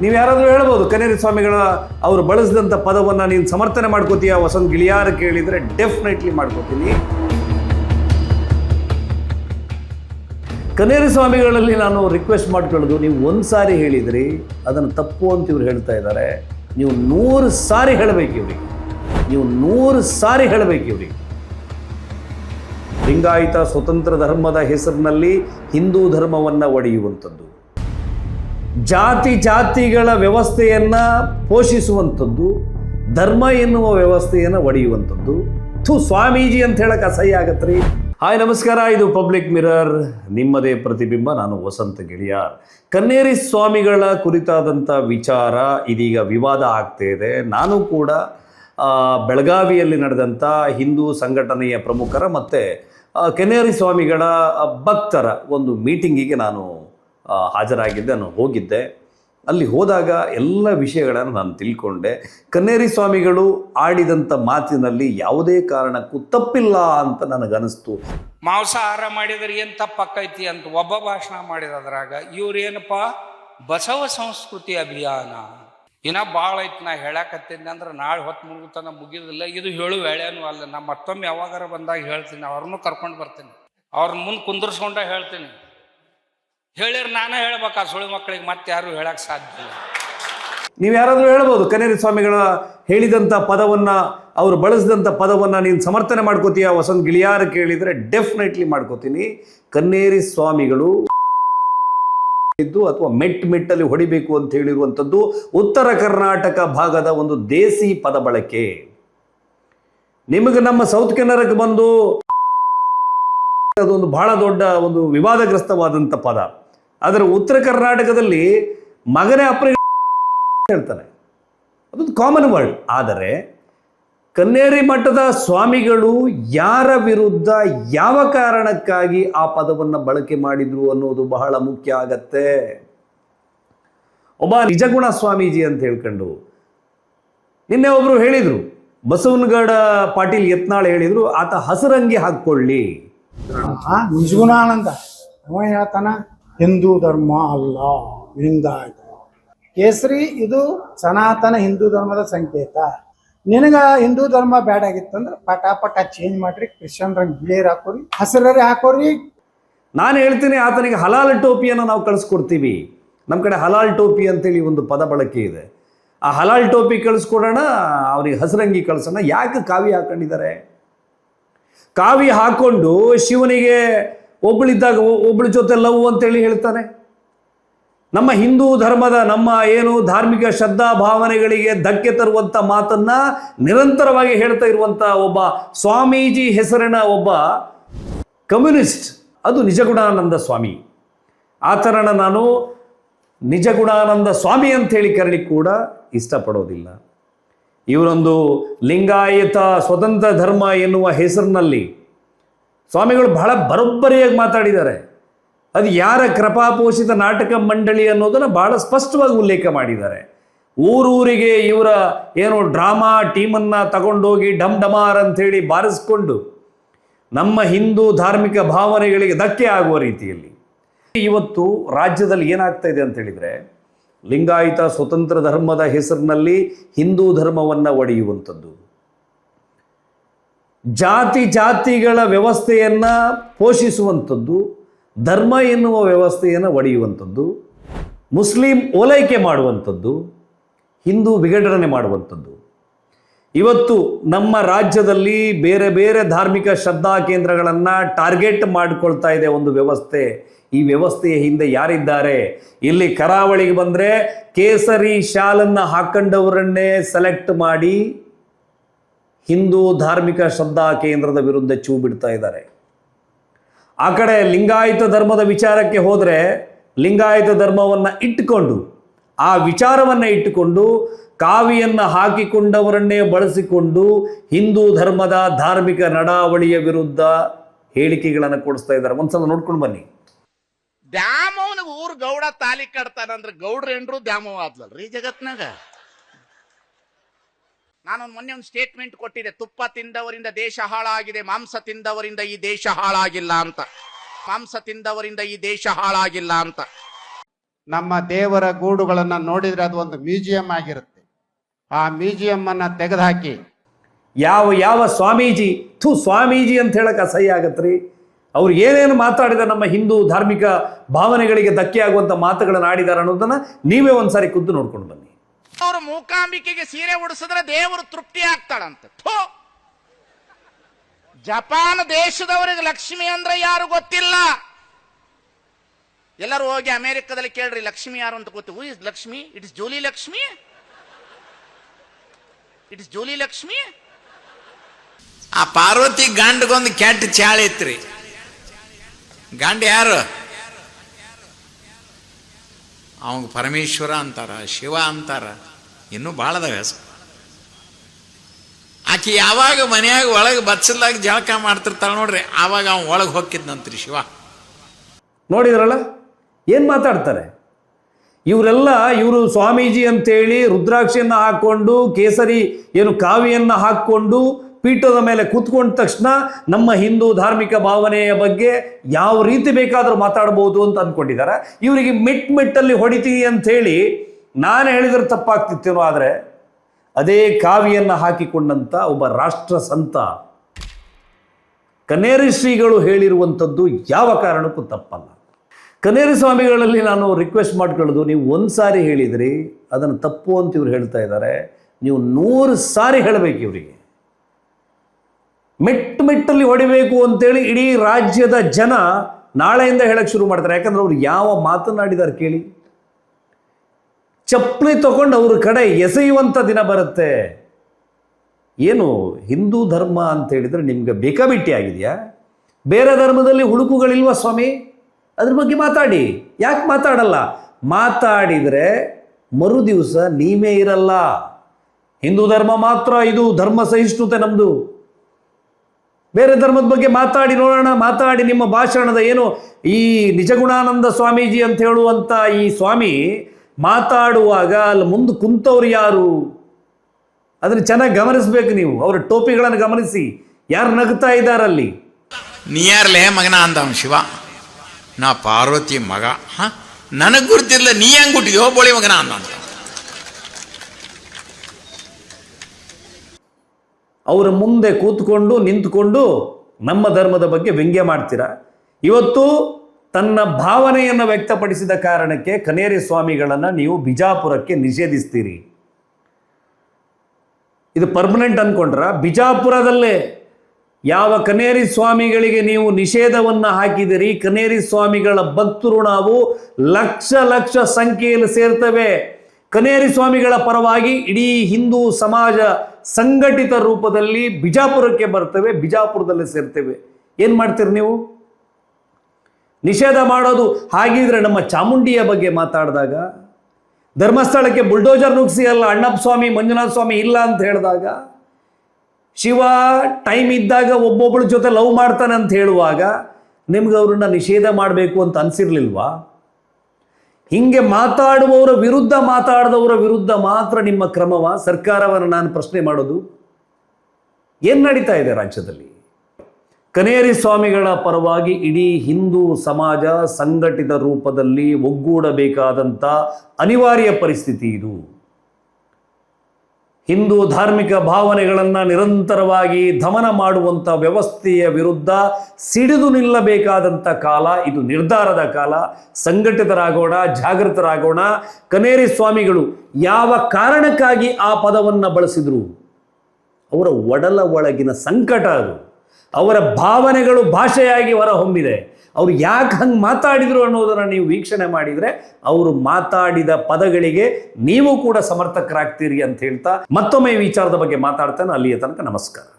ನೀವು ಯಾರಾದರೂ ಹೇಳ್ಬೋದು ಕನೇರಿ ಸ್ವಾಮಿಗಳ ಅವರು ಬಳಸಿದಂಥ ಪದವನ್ನು ನೀನು ಸಮರ್ಥನೆ ಮಾಡ್ಕೋತೀಯ ವಸಂತ ಗಿಳಿಯಾರ ಕೇಳಿದರೆ ಡೆಫಿನೆಟ್ಲಿ ಮಾಡ್ಕೋತೀನಿ. ಕನೇರಿ ಸ್ವಾಮಿಗಳಲ್ಲಿ ನಾನು ರಿಕ್ವೆಸ್ಟ್ ಮಾಡ್ಕೊಳ್ಳೋದು, ನೀವು ಒಂದು ಸಾರಿ ಹೇಳಿದ್ರಿ, ಅದನ್ನು ತಪ್ಪು ಅಂತ ಇವ್ರು ಹೇಳ್ತಾ ಇದ್ದಾರೆ ನೀವು ನೂರು ಸಾರಿ ಹೇಳಬೇಕು ಇವ್ರಿಗೆ. ನೀವು ನೂರು ಸಾರಿ ಹೇಳಬೇಕು ಇವ್ರಿಗೆ. ಲಿಂಗಾಯತ ಸ್ವತಂತ್ರ ಧರ್ಮದ ಹೆಸರಿನಲ್ಲಿ ಹಿಂದೂ ಧರ್ಮವನ್ನು ಒಡೆಯುವಂಥದ್ದು. ಜಾತಿ ಜಾತಿಗಳ ವ್ಯವಸ್ಥೆಯನ್ನು ಪೋಷಿಸುವಂಥದ್ದು, ಧರ್ಮ ಎನ್ನುವ ವ್ಯವಸ್ಥೆಯನ್ನು ಒಡೆಯುವಂಥದ್ದು. ಥು, ಸ್ವಾಮೀಜಿ ಅಂತ ಹೇಳಕ್ಕೆ ಅಸಹ್ಯ ಆಗತ್ರಿ. ಹಾಯ್, ನಮಸ್ಕಾರ. ಇದು ಪಬ್ಲಿಕ್ ಮಿರರ್. ನಿಮ್ಮದೇ ಪ್ರತಿಬಿಂಬ, ನಾನು ವಸಂತ ಗಿಳಿಯ ಕನ್ನೇರಿ ಸ್ವಾಮಿಗಳ ಕುರಿತಾದಂಥ ವಿಚಾರ ಇದೀಗ ವಿವಾದ ಆಗ್ತಾ ಇದೆ. ನಾನು ಕೂಡ ಬೆಳಗಾವಿಯಲ್ಲಿ ನಡೆದಂಥ ಹಿಂದೂ ಸಂಘಟನೆಯ ಪ್ರಮುಖರ ಮತ್ತು ಕೆನೇರಿ ಸ್ವಾಮಿಗಳ ಭಕ್ತರ ಒಂದು ಮೀಟಿಂಗಿಗೆ ನಾನು ಹಾಜರಾಗಿದ್ದೆ, ನಾನು ಹೋಗಿದ್ದೆ. ಅಲ್ಲಿ ಹೋದಾಗ ಎಲ್ಲ ವಿಷಯಗಳನ್ನು ನಾನು ತಿಳ್ಕೊಂಡೆ. ಕನ್ನೇರಿ ಸ್ವಾಮಿಗಳು ಆಡಿದಂಥ ಮಾತಿನಲ್ಲಿ ಯಾವುದೇ ಕಾರಣಕ್ಕೂ ತಪ್ಪಿಲ್ಲ ಅಂತ ನನಗನ್ನಿಸ್ತು. ಮಾಂಸಾಹಾರ ಮಾಡಿದರೆ ಏನು ತಪ್ಪಾಕೈತಿ ಅಂತ ಒಬ್ಬ ಭಾಷಣ ಮಾಡಿದ ಅದ್ರಾಗ, ಇವ್ರೇನಪ್ಪ, ಬಸವ ಸಂಸ್ಕೃತಿ ಅಭಿಯಾನ. ಇನ್ನ ಭಾಳ ಐತಿ ನಾ ಹೇಳಕತ್ತೀನಿ ಅಂದ್ರೆ ನಾಳೆ ಹೊತ್ತು ಮುಗಿತನ ಮುಗಿದಿಲ್ಲ. ಇದು ಹೇಳು ವೇಳೆನೂ ಅಲ್ಲ. ನಾ ಮತ್ತೊಮ್ಮೆ ಯಾವಾಗಾರ ಬಂದಾಗ ಹೇಳ್ತೀನಿ. ಅವ್ರನ್ನೂ ಕರ್ಕೊಂಡು ಬರ್ತೀನಿ. ಅವ್ರನ್ನ ಮುಂದೆ ಕುಂದರ್ಸ್ಕೊಂಡ ಹೇಳ್ತೀನಿ. ಹೇಳಿದ್ರೆ ನಾನೇ ಹೇಳ್ಬೇಕು, ಆ ಸುಳಿ ಮಕ್ಕಳಿಗೆ ಮತ್ತೆ ಯಾರು ಹೇಳಕ್ ಸಾಧ್ಯ ಇಲ್ಲ. ನೀವು ಯಾರಾದರೂ ಹೇಳ್ಬೋದು, ಕನೇರಿ ಸ್ವಾಮಿಗಳ ಹೇಳಿದಂಥ ಪದವನ್ನು, ಅವರು ಬಳಸಿದಂಥ ಪದವನ್ನು ನೀನು ಸಮರ್ಥನೆ ಮಾಡ್ಕೋತೀಯ? ವಸಂತ ಗಿಳಿಯಾರ ಕೇಳಿದರೆ ಡೆಫಿನೆಟ್ಲಿ ಮಾಡ್ಕೋತೀನಿ. ಕನ್ನೇರಿ ಸ್ವಾಮಿಗಳು ಇದ್ದು ಅಥವಾ ಮೆಟ್ ಮೆಟ್ಟಲ್ಲಿ ಹೊಡಿಬೇಕು ಅಂತ ಹೇಳಿರುವಂಥದ್ದು ಉತ್ತರ ಕರ್ನಾಟಕ ಭಾಗದ ಒಂದು ದೇಸಿ ಪದ ಬಳಕೆ. ನಿಮಗೆ ನಮ್ಮ ಸೌತ್ ಕೆನರಕ್ಕೆ ಬಂದು ಅದೊಂದು ಬಹಳ ದೊಡ್ಡ ಒಂದು ವಿವಾದಗ್ರಸ್ತವಾದಂಥ ಪದ. ಆದರೆ ಉತ್ತರ ಕರ್ನಾಟಕದಲ್ಲಿ ಮಗನೇ ಅಪ್ರ ಹೇಳ್ತಾರೆ ಅದೊಂದು ಕಾಮನ್ ವರ್ಡ್ ಆದರೆ, ಕನ್ನೇರಿ ಮಠದ ಸ್ವಾಮಿಗಳು ಯಾರ ವಿರುದ್ಧ ಯಾವ ಕಾರಣಕ್ಕಾಗಿ ಆ ಪದವನ್ನು ಬಳಕೆ ಮಾಡಿದ್ರು ಅನ್ನೋದು ಬಹಳ ಮುಖ್ಯ ಆಗತ್ತೆ. ಒಬ್ಬ ನಿಜಗುಣ ಸ್ವಾಮೀಜಿ ಅಂತ ಹೇಳ್ಕೊಂಡು ನಿನ್ನೆ ಒಬ್ರು ಹೇಳಿದ್ರು. ಬಸವನಗಡ ಪಾಟೀಲ್ ಯತ್ನಾಳ್ ಹೇಳಿದ್ರು, ಆತ ಹಸರಂಗಿ ಹಾಕ್ಕೊಳ್ಳಿ. ಅವ ಹೇಳ್ತಾನ ಹಿಂದೂ ಧರ್ಮ ಅಲ್ಲ. ಲಿಂಗಾಯತ ಕೇಸರಿ, ಇದು ಸನಾತನ ಹಿಂದೂ ಧರ್ಮದ ಸಂಕೇತ. ನಿನಗ ಹಿಂದೂ ಧರ್ಮ ಬೇಡಾಗಿತ್ತಂದ್ರೆ ಪಟ ಪಟ ಚೇಂಜ್ ಮಾಡ್ರಿ ಕ್ರಿಶ್ಚಿಯನ್ ರಂಗ್ ಬಿಳಿಯರ್ ಹಾಕೋರಿ, ಹಸಿರರಿ ಹಾಕೋರಿ. ನಾನು ಹೇಳ್ತೀನಿ, ಆತನಿಗೆ ಹಲಾಲ್ ಟೋಪಿಯನ್ನು ನಾವು ಕಳಿಸ್ಕೊಡ್ತೀವಿ. ನಮ್ಮ ಕಡೆ ಹಲಾಲ್ ಟೋಪಿ ಅಂತೇಳಿ ಒಂದು ಪದ ಬಳಕೆ ಇದೆ. ಆ ಹಲಾಲ್ ಟೋಪಿ ಕಳಿಸ್ಕೊಡೋಣ, ಅವ್ರಿಗೆ ಹಸರಂಗಿ ಕಳಿಸೋಣ. ಯಾಕೆ ಕಾವಿ ಹಾಕೊಂಡಿದ್ದಾರೆ? ಕಾವಿ ಹಾಕೊಂಡು ಶಿವನಿಗೆ ಒಬ್ಬಳಿದ್ದಾಗ ಒಬ್ಬಳ ಜೊತೆ ಲವ್ ಅಂತೇಳಿ ಹೇಳ್ತಾನೆ. ನಮ್ಮ ಹಿಂದೂ ಧರ್ಮದ ನಮ್ಮ ಏನು ಧಾರ್ಮಿಕ ಶ್ರದ್ಧಾ ಭಾವನೆಗಳಿಗೆ ಧಕ್ಕೆ ತರುವಂಥ ಮಾತನ್ನ ನಿರಂತರವಾಗಿ ಹೇಳ್ತಾ ಇರುವಂಥ ಒಬ್ಬ ಸ್ವಾಮೀಜಿ ಹೆಸರಿನ ಒಬ್ಬ ಕಮ್ಯುನಿಸ್ಟ್. ಅದು ನಿಜಗುಣಾನಂದ ಸ್ವಾಮಿ. ಆತನನ್ನು ನಾನು ನಿಜಗುಣಾನಂದ ಸ್ವಾಮಿ ಅಂತ ಹೇಳಿ ಕರಲಿಕ್ಕೆ ಕೂಡ ಇಷ್ಟಪಡೋದಿಲ್ಲ. ಇವರೊಂದು ಲಿಂಗಾಯತ ಸ್ವತಂತ್ರ ಧರ್ಮ ಎನ್ನುವ ಹೆಸರಿನಲ್ಲಿ ಸ್ವಾಮಿಗಳು ಬಹಳ ಬರೋಬ್ಬರಿಯಾಗಿ ಮಾತಾಡಿದ್ದಾರೆ. ಅದು ಯಾರ ಕೃಪಾಪೋಷಿತ ನಾಟಕ ಮಂಡಳಿ ಅನ್ನೋದನ್ನು ಬಹಳ ಸ್ಪಷ್ಟವಾಗಿ ಉಲ್ಲೇಖ ಮಾಡಿದ್ದಾರೆ. ಊರೂರಿಗೆ ಇವರ ಏನು ಡ್ರಾಮಾ ಟೀಮನ್ನು ತಗೊಂಡೋಗಿ ಡಮ್ ಡಮಾರ್ ಅಂಥೇಳಿ ಬಾರಿಸ್ಕೊಂಡು ನಮ್ಮ ಹಿಂದೂ ಧಾರ್ಮಿಕ ಭಾವನೆಗಳಿಗೆ ಧಕ್ಕೆ ಆಗುವ ರೀತಿಯಲ್ಲಿ ಇವತ್ತು ರಾಜ್ಯದಲ್ಲಿ ಏನಾಗ್ತಾ ಇದೆ ಅಂತ ಹೇಳಿದರೆ ಲಿಂಗಾಯತ ಸ್ವತಂತ್ರ ಧರ್ಮದ ಹೆಸರಿನಲ್ಲಿ ಹಿಂದೂ ಧರ್ಮವನ್ನು ಒಡೆಯುವಂಥದ್ದು. ಜಾತಿ ಜಾತಿಗಳ ವ್ಯವಸ್ಥೆಯನ್ನು ಪೋಷಿಸುವಂಥದ್ದು, ಧರ್ಮ ಎನ್ನುವ ವ್ಯವಸ್ಥೆಯನ್ನು ಒಡೆಯುವಂಥದ್ದು, ಮುಸ್ಲಿಂ ಓಲೈಕೆ ಮಾಡುವಂಥದ್ದು, ಹಿಂದೂ ವಿಘಟನೆ ಮಾಡುವಂಥದ್ದು. ಇವತ್ತು ನಮ್ಮ ರಾಜ್ಯದಲ್ಲಿ ಬೇರೆ ಬೇರೆ ಧಾರ್ಮಿಕ ಶ್ರದ್ಧಾ ಕೇಂದ್ರಗಳನ್ನು ಟಾರ್ಗೆಟ್ ಮಾಡಿಕೊಳ್ತಾ ಇದೆ ಒಂದು ವ್ಯವಸ್ಥೆ. ಈ ವ್ಯವಸ್ಥೆಯ ಹಿಂದೆ ಯಾರಿದ್ದಾರೆ? ಇಲ್ಲಿ ಕರಾವಳಿಗೆ ಬಂದರೆ ಕೇಸರಿ ಶಾಲನ್ನು ಹಾಕೊಂಡವರನ್ನೇ ಸೆಲೆಕ್ಟ್ ಮಾಡಿ ಹಿಂದೂ ಧಾರ್ಮಿಕ ಶ್ರದ್ಧಾ ಕೇಂದ್ರದ ವಿರುದ್ಧ ಚೂ ಬಿಡ್ತಾ ಇದ್ದಾರೆ. ಆ ಕಡೆ ಲಿಂಗಾಯತ ಧರ್ಮದ ವಿಚಾರಕ್ಕೆ ಹೋದರೆ ಲಿಂಗಾಯತ ಧರ್ಮವನ್ನು ಇಟ್ಟುಕೊಂಡು, ಆ ವಿಚಾರವನ್ನು ಇಟ್ಟುಕೊಂಡು, ಕಾವಿಯನ್ನು ಹಾಕಿಕೊಂಡವರನ್ನೇ ಬಳಸಿಕೊಂಡು ಹಿಂದೂ ಧರ್ಮದ ಧಾರ್ಮಿಕ ನಡಾವಳಿಯ ವಿರುದ್ಧ ಹೇಳಿಕೆಗಳನ್ನು ಕೊಡಿಸ್ತಾ ಇದ್ದಾರೆ. ಒಂದ್ಸಲ ನೋಡ್ಕೊಂಡು ಬನ್ನಿ. ದ್ಯಾಮವನಿಗೆ ಊರು ಗೌಡ ತಾಲಿ ಕಟ್ತಾನಂದ್ರೆ ಗೌಡ್ರ ಗೌಡ್ರೆಂಡ್ರು ದ್ಯಾಮವ್ವ ಆದ್ಲಲ್ರಿ ಜಗತ್ನಾಗ? ನಾನೊಂದು ಮೊನ್ನೆ ಒಂದು ಸ್ಟೇಟ್ಮೆಂಟ್ ಕೊಟ್ಟಿದ್ದೆ ತುಪ್ಪ ತಿಂದವರಿಂದ ದೇಶ ಹಾಳಾಗಿದೆ ಮಾಂಸ ತಿಂದವರಿಂದ ಈ ದೇಶ ಹಾಳಾಗಿಲ್ಲ ಅಂತ. ಮಾಂಸ ತಿಂದವರಿಂದ ಈ ದೇಶ ಹಾಳಾಗಿಲ್ಲ ಅಂತ. ನಮ್ಮ ದೇವರ ಗೂಡುಗಳನ್ನು ನೋಡಿದರೆ ಅದು ಒಂದು ಮ್ಯೂಸಿಯಂ ಆಗಿರುತ್ತೆ. ಆ ಮ್ಯೂಸಿಯಂ ಅನ್ನ ತೆಗೆದುಹಾಕಿ. ಯಾವ ಯಾವ ಸ್ವಾಮೀಜಿ ಥೂ ಸ್ವಾಮೀಜಿ ಅಂತ ಹೇಳಕ್ ಅಸಹ್ಯ ಆಗತ್ರಿ? ಅವ್ರು ಏನೇನು ಮಾತಾಡಿದ ನಮ್ಮ ಹಿಂದೂ ಧಾರ್ಮಿಕ ಭಾವನೆಗಳಿಗೆ ಧಕ್ಕೆ ಆಗುವಂಥ ಮಾತುಗಳನ್ನು ಆಡಿದಾರೆ ಅನ್ನೋದನ್ನ ನೀವೇ ಒಂದ್ಸಾರಿ ಖುದ್ದು ನೋಡ್ಕೊಂಡು ಬನ್ನಿ. ಅವ್ರ ಮೂಕಾಂಬಿಕೆಗೆ ಸೀರೆ ಉಡಿಸಿದ್ರೆ ದೇವರು ತೃಪ್ತಿ ಆಗ್ತಾಳಂತೆ. ಥೋ! ಜಪಾನ್ ದೇಶದವರಿಗೆ ಲಕ್ಷ್ಮಿ ಅಂದ್ರೆ ಯಾರು ಗೊತ್ತಿಲ್ಲ. ಎಲ್ಲರೂ ಹೋಗಿ ಅಮೆರಿಕದಲ್ಲಿ ಕೇಳ್ರಿ, ಲಕ್ಷ್ಮಿ ಯಾರು ಅಂತ ಗೊತ್ತು. Is Lakshmi? It's jolly Lakshmi? It's jolly Lakshmi? ಆ ಪಾರ್ವತಿ ಗಂಡಗೊಂದು ಕೆಟ್ಟ ಚಾಳೆ ಐತ್ರಿ. ಗಂಡ ಯಾರು? ಅವಂಗ ಪರಮೇಶ್ವರ ಅಂತಾರ, ಶಿವ ಅಂತಾರ. ಇನ್ನೂ ಭಾಳ ಅದಾವ ಹೆಸರು ಆಕಿ ಯಾವಾಗ ಮನೆಯಾಗ ಒಳಗೆ ಬಚ್ಚಲ್ದಾಗ ಜಳಕ ಮಾಡ್ತಿರ್ತಾಳ ನೋಡ್ರಿ, ಆವಾಗ ಅವ್ನು ಒಳಗೆ ಹೋಗಿದ್ನಂತ್ರಿ ಶಿವ. ನೋಡಿದ್ರಲ್ಲ? ಏನು ಮಾತಾಡ್ತಾರೆ? ಇವರೆಲ್ಲ ಇವರು ಸ್ವಾಮೀಜಿ ಅಂತೇಳಿ ರುದ್ರಾಕ್ಷಿಯನ್ನು ಹಾಕ್ಕೊಂಡು ಕೇಸರಿ ಏನು ಕಾವಿಯನ್ನು ಹಾಕ್ಕೊಂಡು ಪೀಠದ ಮೇಲೆ ಕೂತ್ಕೊಂಡ ತಕ್ಷಣ ನಮ್ಮ ಹಿಂದೂ ಧಾರ್ಮಿಕ ಭಾವನೆಯ ಬಗ್ಗೆ ಯಾವ ರೀತಿ ಬೇಕಾದರೂ ಮಾತಾಡ್ಬೋದು ಅಂತ ಅಂದ್ಕೊಂಡಿದ್ದಾರೆ. ಇವರಿಗೆ ಮಿಟ್ ಮಿಟ್ಟಲ್ಲಿ ಹೊಡಿತೀವಿ ಹೇಳಿ ನಾನು ಹೇಳಿದ್ರೆ ತಪ್ಪಾಗ್ತಿತ್ತೇನೋ, ಆದರೆ ಅದೇ ಕಾವಿಯನ್ನು ಹಾಕಿಕೊಂಡಂಥ ಒಬ್ಬ ರಾಷ್ಟ್ರ ಸಂತ ಕನೇರಿ ಶ್ರೀಗಳು ಹೇಳಿರುವಂಥದ್ದು ಯಾವ ಕಾರಣಕ್ಕೂ ತಪ್ಪಲ್ಲ. ಕನೇರಿ ಸ್ವಾಮಿಗಳಲ್ಲಿ ನಾನು ರಿಕ್ವೆಸ್ಟ್ ಮಾಡ್ಕೊಳ್ಳೋದು, ನೀವು ಒಂದು ಸಾರಿ ಹೇಳಿದಿರಿ, ಅದನ್ನು ತಪ್ಪು ಅಂತ ಇವ್ರು ಹೇಳ್ತಾ ಇದ್ದಾರೆ. ನೀವು ನೂರು ಸಾರಿ ಹೇಳಬೇಕು ಇವರಿಗೆ. ಮೆಟ್ಟು ಮೆಟ್ಟಲ್ಲಿ ಹೊಡಿಬೇಕು ಅಂತೇಳಿ ಇಡೀ ರಾಜ್ಯದ ಜನ ನಾಳೆಯಿಂದ ಹೇಳಕ್ಕೆ ಶುರು ಮಾಡ್ತಾರೆ. ಯಾಕಂದ್ರೆ ಅವ್ರು ಯಾವ ಮಾತನಾಡಿದಾರೆ ಕೇಳಿ. ಚಪ್ಪಲಿ ತಗೊಂಡು ಅವ್ರ ಕಡೆ ಎಸೆಯುವಂಥ ದಿನ ಬರುತ್ತೆ. ಏನು ಹಿಂದೂ ಧರ್ಮ ಅಂತ ಹೇಳಿದ್ರೆ ನಿಮಗೆ ಬೇಕಾಬಿಟ್ಟಿ ಆಗಿದೆಯಾ? ಬೇರೆ ಧರ್ಮದಲ್ಲಿ ಹುಡುಕುಗಳಿಲ್ವ ಸ್ವಾಮಿ? ಅದ್ರ ಬಗ್ಗೆ ಮಾತಾಡಿ. ಯಾಕೆ ಮಾತಾಡಲ್ಲ? ಮಾತಾಡಿದರೆ ಮರು ದಿವಸ ನೀವೇ ಇರಲ್ಲ. ಹಿಂದೂ ಧರ್ಮ ಮಾತ್ರ ಇದು ಧರ್ಮ ಸಹಿಷ್ಣುತೆ ನಮ್ಮದು ಬೇರೆ ಧರ್ಮದ ಬಗ್ಗೆ ಮಾತಾಡಿ ನೋಡೋಣ, ಮಾತಾಡಿ ನಿಮ್ಮ ಭಾಷಣದ ಏನು ಈ ನಿಜಗುಣಾನಂದ ಸ್ವಾಮೀಜಿ ಅಂತ ಹೇಳುವಂಥ ಈ ಸ್ವಾಮಿ ಮಾತಾಡುವಾಗ ಅಲ್ಲಿ ಮುಂದೆ ಕುಂತವ್ರು ಯಾರು? ಅದನ್ನು ಚೆನ್ನಾಗಿ ಗಮನಿಸ್ಬೇಕು ನೀವು, ಅವರ ಟೋಪಿಗಳನ್ನು ಗಮನಿಸಿ. ಯಾರು ನಗ್ತಾ ಇದ್ದಾರಲ್ಲಿ ನೀ ಯಾರ್ಲೇ ಮಗನ ಅಂದ ಶಿವ. ನಾ ಪಾರ್ವತಿ ಮಗ. ಹ? ನನಗೆ ಗುರುತಿಲ್ಲ ನೀ ಹೆಂಗ್ ಹುಟ್ಟಿದ್ಯೋ ಬೋಳಿ ಮಗನ ಅಂದ ಅಂತ ಅವರ ಮುಂದೆ ಕೂತ್ಕೊಂಡು, ನಿಂತ್ಕೊಂಡು ನಮ್ಮ ಧರ್ಮದ ಬಗ್ಗೆ ವ್ಯಂಗ್ಯ ಮಾಡ್ತೀರಾ? ಇವತ್ತು ತನ್ನ ಭಾವನೆಯನ್ನು ವ್ಯಕ್ತಪಡಿಸಿದ ಕಾರಣಕ್ಕೆ ಕನೇರಿ ಸ್ವಾಮಿಗಳನ್ನು ನೀವು ಬಿಜಾಪುರಕ್ಕೆ ನಿಷೇಧಿಸ್ತೀರಿ. ಇದು ಪರ್ಮನೆಂಟ್ ಅನ್ಕೊಂಡ್ರ? ಬಿಜಾಪುರದಲ್ಲೇ ಯಾವ ಕನೇರಿ ಸ್ವಾಮಿಗಳಿಗೆ ನೀವು ನಿಷೇಧವನ್ನು ಹಾಕಿದಿರಿ, ಕನೇರಿ ಸ್ವಾಮಿಗಳ ಭಕ್ತರು ನಾವು ಲಕ್ಷ ಲಕ್ಷ ಸಂಖ್ಯೆಯಲ್ಲಿ ಸೇರ್ತೇವೆ. ಕನೇರಿ ಸ್ವಾಮಿಗಳ ಪರವಾಗಿ ಇಡೀ ಹಿಂದೂ ಸಮಾಜ ಸಂಘಟಿತ ರೂಪದಲ್ಲಿ ಬಿಜಾಪುರಕ್ಕೆ ಬರ್ತೇವೆ, ಬಿಜಾಪುರದಲ್ಲಿ ಸೇರ್ತೇವೆ. ಏನು ಮಾಡ್ತೀರಿ ನೀವು? ನಿಷೇಧ ಮಾಡೋದು ಹಾಗಿದ್ರೆ ನಮ್ಮ ಚಾಮುಂಡಿಯ ಬಗ್ಗೆ ಮಾತಾಡಿದಾಗ, ಧರ್ಮಸ್ಥಳಕ್ಕೆ ಬುಲ್ಡೋಜರ್ ನುಗ್ಸಿ ಅಲ್ಲ ಅಣ್ಣಪ್ಪ ಸ್ವಾಮಿ, ಮಂಜುನಾಥ ಸ್ವಾಮಿ ಇಲ್ಲ ಅಂತ ಹೇಳಿದಾಗ, ಶಿವ ಟೈಮ್ ಇದ್ದಾಗ ಒಬ್ಬೊಬ್ಬಳ ಜೊತೆ ಲವ್ ಮಾಡ್ತಾನೆ ಅಂತ ಹೇಳುವಾಗ ನಿಮ್ಗೆ ಅವ್ರನ್ನ ನಿಷೇಧ ಮಾಡಬೇಕು ಅಂತ ಅನ್ಸಿರ್ಲಿಲ್ವಾ? ಹಿಂಗೆ ಮಾತಾಡುವವರ ವಿರುದ್ಧ ಮಾತಾಡದವರ ವಿರುದ್ಧ ಮಾತ್ರ ನಿಮ್ಮ ಕ್ರಮವ? ಸರ್ಕಾರವನ್ನು ನಾನು ಪ್ರಶ್ನೆ ಮಾಡೋದು. ಏನು ನಡೀತಾ ಇದೆ ರಾಜ್ಯದಲ್ಲಿ? ಕನೇರಿ ಸ್ವಾಮಿಗಳ ಪರವಾಗಿ ಇಡೀ ಹಿಂದೂ ಸಮಾಜ ಸಂಘಟಿತ ರೂಪದಲ್ಲಿ ಒಗ್ಗೂಡಬೇಕಾದಂಥ ಅನಿವಾರ್ಯ ಪರಿಸ್ಥಿತಿ ಇದು. ಹಿಂದೂ ಧಾರ್ಮಿಕ ಭಾವನೆಗಳನ್ನು ನಿರಂತರವಾಗಿ ದಮನ ಮಾಡುವಂಥ ವ್ಯವಸ್ಥೆಯ ವಿರುದ್ಧ ಸಿಡಿದು ನಿಲ್ಲಬೇಕಾದಂಥ ಕಾಲ, ಇದು ನಿರ್ಧಾರದ ಕಾಲ. ಸಂಘಟಿತರಾಗೋಣ, ಜಾಗೃತರಾಗೋಣ. ಕನೇರಿ ಸ್ವಾಮಿಗಳು ಯಾವ ಕಾರಣಕ್ಕಾಗಿ ಆ ಪದವನ್ನು ಬಳಸಿದರು? ಅವರ ಒಡಲ ಒಳಗಿನ ಸಂಕಟ ಅದು. ಅವರ ಭಾವನೆಗಳು ಭಾಷೆಯಾಗಿ ಹೊರಹೊಮ್ಮಿದೆ. ಅವ್ರು ಯಾಕೆ ಹಂಗೆ ಮಾತಾಡಿದ್ರು ಅನ್ನೋದನ್ನು ನೀವು ವೀಕ್ಷಣೆ ಮಾಡಿದರೆ ಅವರು ಮಾತಾಡಿದ ಪದಗಳಿಗೆ ನೀವು ಕೂಡ ಸಮರ್ಥಕರಾಗ್ತೀರಿ ಅಂತ ಹೇಳ್ತಾ ಮತ್ತೊಮ್ಮೆ ವಿಚಾರದ ಬಗ್ಗೆ ಮಾತಾಡ್ತಾನೆ. ಅಲ್ಲಿಯ ತನಕ ನಮಸ್ಕಾರ.